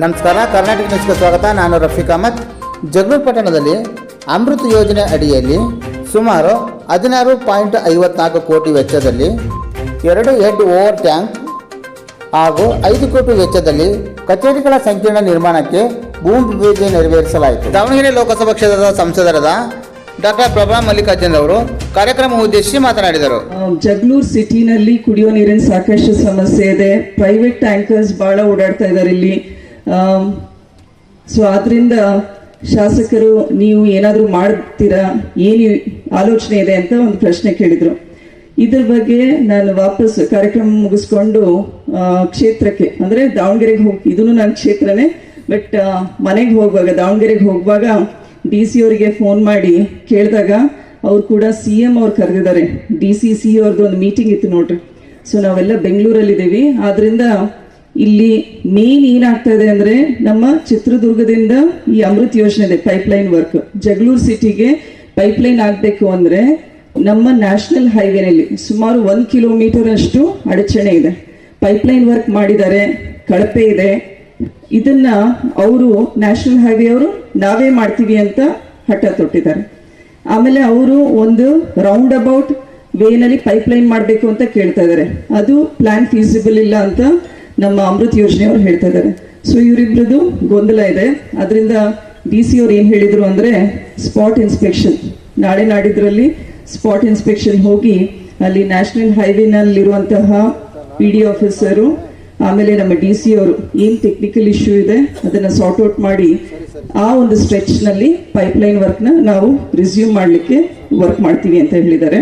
ನಮಸ್ಕಾರ, ಕರ್ನಾಟಕ ನ್ಯೂಸ್ಗೆ ಸ್ವಾಗತ. ನಾನು ರಫೀಕ್ ಅಹಮದ್. ಜಗಳೂರು ಪಟ್ಟಣದಲ್ಲಿ ಅಮೃತ್ ಯೋಜನೆ ಅಡಿಯಲ್ಲಿ ಸುಮಾರು ಹದಿನಾರು ಪಾಯಿಂಟ್ ಐವತ್ನಾಲ್ಕು ಕೋಟಿ ವೆಚ್ಚದಲ್ಲಿ ಎರಡು ಹೆಡ್ ಓವರ್ ಟ್ಯಾಂಕ್ ಹಾಗೂ ಐದು ಕೋಟಿ ವೆಚ್ಚದಲ್ಲಿ ಕಚೇರಿಗಳ ಸಂಕೀರ್ಣ ನಿರ್ಮಾಣಕ್ಕೆ ಭೂಮಿ ಪೂಜೆ ನೆರವೇರಿಸಲಾಯಿತು. ದಾವಣಗೆರೆ ಲೋಕಸಭಾ ಕ್ಷೇತ್ರದ ಸಂಸದರಾದ ಡಾಕ್ಟರ್ ಪ್ರಭಾ ಮಲ್ಲಿಕಾರ್ಜುನ್ ಅವರು ಕಾರ್ಯಕ್ರಮ ಉದ್ದೇಶಿಸಿ ಮಾತನಾಡಿದರು. ಜಗಳೂರು ಸಿಟಿನಲ್ಲಿ ಕುಡಿಯೋ ನೀರಿನ ಸಾಕಷ್ಟು ಸಮಸ್ಯೆ ಇದೆ. ಪ್ರೈವೇಟ್ ಟ್ಯಾಂಕರ್ಸ್ ಬಹಳ ಓಡಾಡ್ತಾ ಇದ್ದಾರೆ ಇಲ್ಲಿ. ಸೊ ಆದ್ರಿಂದ ಶಾಸಕರು, ನೀವು ಏನಾದರೂ ಮಾಡ್ತೀರಾ? ಏನು ಆಲೋಚನೆ ಇದೆ ಅಂತ ಒಂದು ಪ್ರಶ್ನೆ ಕೇಳಿದ್ರು. ಇದ್ರ ಬಗ್ಗೆ ನಾನು ವಾಪಸ್ ಕಾರ್ಯಕ್ರಮ ಮುಗಿಸ್ಕೊಂಡು ಕ್ಷೇತ್ರಕ್ಕೆ, ಅಂದ್ರೆ ದಾವಣಗೆರೆಗೆ ಹೋಗಿ ಇದನ್ನು ನನ್ನ ಕ್ಷೇತ್ರನೇ, ಬಟ್ ಮನೆಗೆ ಹೋಗುವಾಗ, ದಾವಣಗೆರೆಗೆ ಹೋಗುವಾಗ ಡಿ ಸಿ ಅವರಿಗೆ ಫೋನ್ ಮಾಡಿ ಕೇಳಿದಾಗ ಅವ್ರು ಕೂಡ ಸಿ ಎಂ ಅವ್ರು ಕರೆದಿದ್ದಾರೆ. ಡಿ ಸಿ ಸಿ ಅವ್ರದ್ದು ಒಂದು ಮೀಟಿಂಗ್ ಇತ್ತು ನೋಡ್ರಿ. ಸೊ ನಾವೆಲ್ಲ ಬೆಂಗಳೂರಲ್ಲಿದ್ದೀವಿ. ಆದ್ರಿಂದ ಇಲ್ಲಿ ಮೇನ್ ಏನಾಗ್ತಾ ಇದೆ ಅಂದ್ರೆ ನಮ್ಮ ಚಿತ್ರದುರ್ಗದಿಂದ ಈ ಅಮೃತ್ ಯೋಜನೆ ಇದೆ ಪೈಪ್ಲೈನ್ ವರ್ಕ್ ಜಗಳೂರು ಸಿಟಿಗೆ ಪೈಪ್ಲೈನ್ ಆಗಬೇಕು ಅಂದ್ರೆ ನಮ್ಮ ನ್ಯಾಷನಲ್ ಹೈವೇನಲ್ಲಿ ಸುಮಾರು ಒಂದ್ ಕಿಲೋಮೀಟರ್ ಅಷ್ಟು ಅಡಚಣೆ ಇದೆ. ಪೈಪ್ಲೈನ್ ವರ್ಕ್ ಮಾಡಿದ್ದಾರೆ, ಕಳಪೆ ಇದೆ. ಇದನ್ನ ಅವರು ನ್ಯಾಷನಲ್ ಹೈವೇ ಅವರು ನಾವೇ ಮಾಡ್ತೀವಿ ಅಂತ ಹಠ ತೊಟ್ಟಿದ್ದಾರೆ. ಆಮೇಲೆ ಅವರು ಒಂದು ರೌಂಡ್ ಅಬೌಟ್ ವೇನಲ್ಲಿ ಪೈಪ್ಲೈನ್ ಮಾಡಬೇಕು ಅಂತ ಕೇಳ್ತಾ ಇದ್ದಾರೆ. ಅದು ಪ್ಲಾನ್ ಫೀಸಿಬಲ್ ಇಲ್ಲ ಅಂತ ನಮ್ಮ ಅಮೃತ್ ಯೋಜನೆಯವರು ಹೇಳ್ತಾ ಇದ್ದಾರೆ. ಸೊ ಇವರಿಬ್ಬರದ್ದು ಗೊಂದಲ ಇದೆ. ಅದರಿಂದ ಡಿ ಸಿ ಅವ್ರು ಏನು ಹೇಳಿದ್ರು ಅಂದ್ರೆ ಸ್ಪಾಟ್ ಇನ್ಸ್ಪೆಕ್ಷನ್ ನಾಳೆ ನಾಡಿದ್ರಲ್ಲಿ ಸ್ಪಾಟ್ ಇನ್ಸ್ಪೆಕ್ಷನ್ ಹೋಗಿ ಅಲ್ಲಿ ನ್ಯಾಷನಲ್ ಹೈವೇನಲ್ಲಿರುವಂತಹ ಪಿ ಡಿ ಆಫೀಸರು ಆಮೇಲೆ ನಮ್ಮ ಡಿ ಸಿ ಅವರು ಏನು ಟೆಕ್ನಿಕಲ್ ಇಶ್ಯೂ ಇದೆ ಅದನ್ನ ಸಾರ್ಟ್ ಔಟ್ ಮಾಡಿ ಆ ಒಂದು ಸ್ಟ್ರೆಚ್ನಲ್ಲಿ ಪೈಪ್ಲೈನ್ ವರ್ಕ್ನ ನಾವು ರಿಸ್ಯೂಮ್ ಮಾಡಲಿಕ್ಕೆ ವರ್ಕ್ ಮಾಡ್ತೀವಿ ಅಂತ ಹೇಳಿದ್ದಾರೆ.